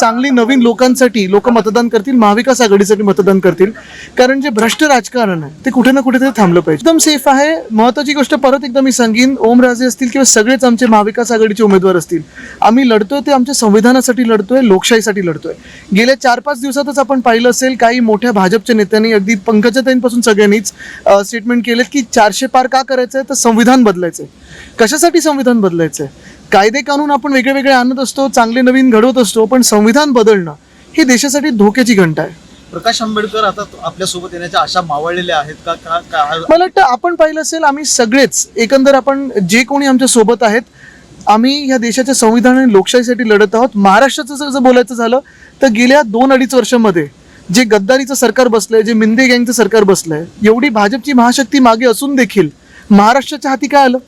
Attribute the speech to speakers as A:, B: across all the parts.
A: चांगली नवीन लोकांसाठी लोक मतदान करतील महाविकास आघाडीसाठी मतदान करतील. कारण जे भ्रष्ट राजकारण आहे ते कुठे ना कुठेतरी थांबलं पाहिजे. एकदम सेफ आहे. महत्वाची गोष्ट परत एकदा मी सांगेन ओमराजे असतील किंवा सगळेच आमचे महाविकास आघाडीचे उमेदवार असतील आम्ही लढतोय ते आमच्या संविधानासाठी लढतोय लोकशाहीसाठी लढतोय. गेल्या चार पाच दिवसातच आपण पाहिलं असेल काही मोठ्या भाजपच्या नेत्यांनी अगदी पंकजाताईंपासून सगळ्यांनीच स्टेटमेंट केलेत की चारशे पार का करायचं आहे तर संविधान बदलायचं आहे कशासाठी संविधान बदलायचं आहे कायदे कानून आपण वेगळे वेगळे आणत असतो चांगले नवीन घडवत असतो पण संविधान बदलणं ही देशासाठी धोक्याची घंटा आहे.
B: प्रकाश आंबेडकर आता आपल्यासोबत येण्याच्या आशा मावळलेल्या आहेत का? का का-
A: मला वाटतं आपण पाहिलं असेल आम्ही सगळेच एकंदर आपण जे कोणी आमच्यासोबत आहेत आम्ही या देशाच्या संविधान आणि लोकशाहीसाठी लढत आहोत. महाराष्ट्राचं जर जर बोलायचं झालं तर गेल्या दोन अडीच वर्षामध्ये जे गद्दारीचं सरकार बसलंय जे मिंदे गँगचं सरकार बसलंय एवढी भाजपची महाशक्ती मागे असून देखील महाराष्ट्राच्या हाती काय आलं?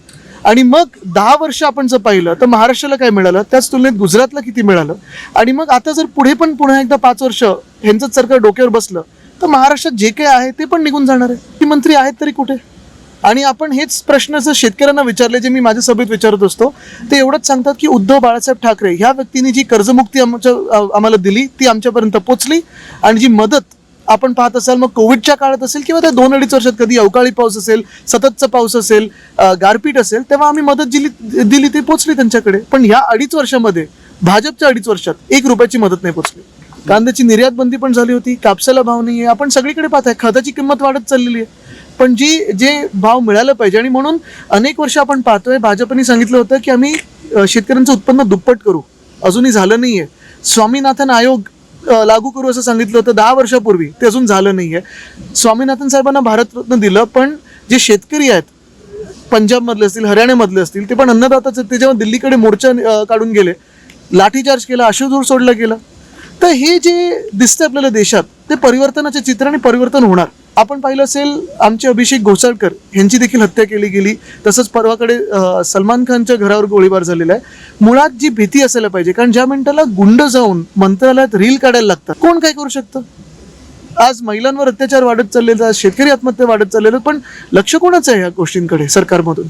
A: आणि मग दहा वर्ष आपण जर पाहिलं तर महाराष्ट्राला काय मिळालं? त्याच तुलनेत गुजरातला किती मिळालं? आणि मग आता जर पुढे पण पुन्हा एकदा पाच वर्ष ह्यांचंच सरकार डोक्यावर बसलं तर महाराष्ट्रात जे काही आहे ते पण निघून जाणार आहे. ती मंत्री आहेत तरी कुठे? आणि आपण हेच प्रश्न जर शेतकऱ्यांना विचारले जे मी माझ्या सभेत विचारत असतो ते एवढंच सांगतात की उद्धव बाळासाहेब ठाकरे ह्या व्यक्तीने जी कर्जमुक्ती आमच्या आम्हाला दिली ती आमच्यापर्यंत पोचली आणि जी मदत आपण पाहत असाल मग कोविडच्या काळात असेल किंवा त्या दोन अडीच वर्षात कधी अवकाळी पाऊस असेल सततचा पाऊस असेल गारपीट असेल तेव्हा आम्ही मदत दिली दिली ती पोचली त्यांच्याकडे. पण ह्या अडीच वर्षामध्ये भाजपच्या अडीच वर्षात एक रुपयाची मदत नाही पोचली. कांद्याची निर्यात बंदी पण झाली होती कापसाला भाव नाही आहे आपण सगळीकडे पाहताय खताची किंमत वाढत चाललेली आहे. पण जी जे भाव मिळालं पाहिजे आणि म्हणून अनेक वर्ष आपण पाहतोय भाजपने सांगितलं होतं की आम्ही शेतकऱ्यांचं उत्पन्न दुप्पट करू. अजूनही झालं नाहीये. स्वामीनाथन आयोग लागू करू असं सांगितलं होतं दहा वर्षापूर्वी. ते अजून झालं नाही आहे स्वामीनाथन साहेबांना भारतरत्न दिलं पण जे शेतकरी आहेत पंजाबमधले असतील हरियाणामधले असतील ते पण अन्नदाताचे ते जेव्हा दिल्लीकडे मोर्चा काढून गेले लाठीचार्ज केला अश्रुधूर सोडलं गेलं. तर हे जे दिसतं आपल्याला देशात ते परिवर्तनाचे चित्र आणि परिवर्तन होणार. आपण पाहिलं असेल आमचे अभिषेक घोसाळकर यांची देखील हत्या केली गेली. तसंच परवाकडे सलमान खानच्या घरावर गोळीबार झालेला आहे. मुळात जी भीती असायला पाहिजे कारण ज्या मिनिटाला गुंड जाऊन मंत्रालयात रील काढायला लागतात कोण काय करू शकतं? आज महिलांवर अत्याचार वाढत चाललेले आज शेतकरी आत्महत्या वाढत चाललेलं पण लक्ष कोणाचं आहे या गोष्टींकडे सरकारमधून?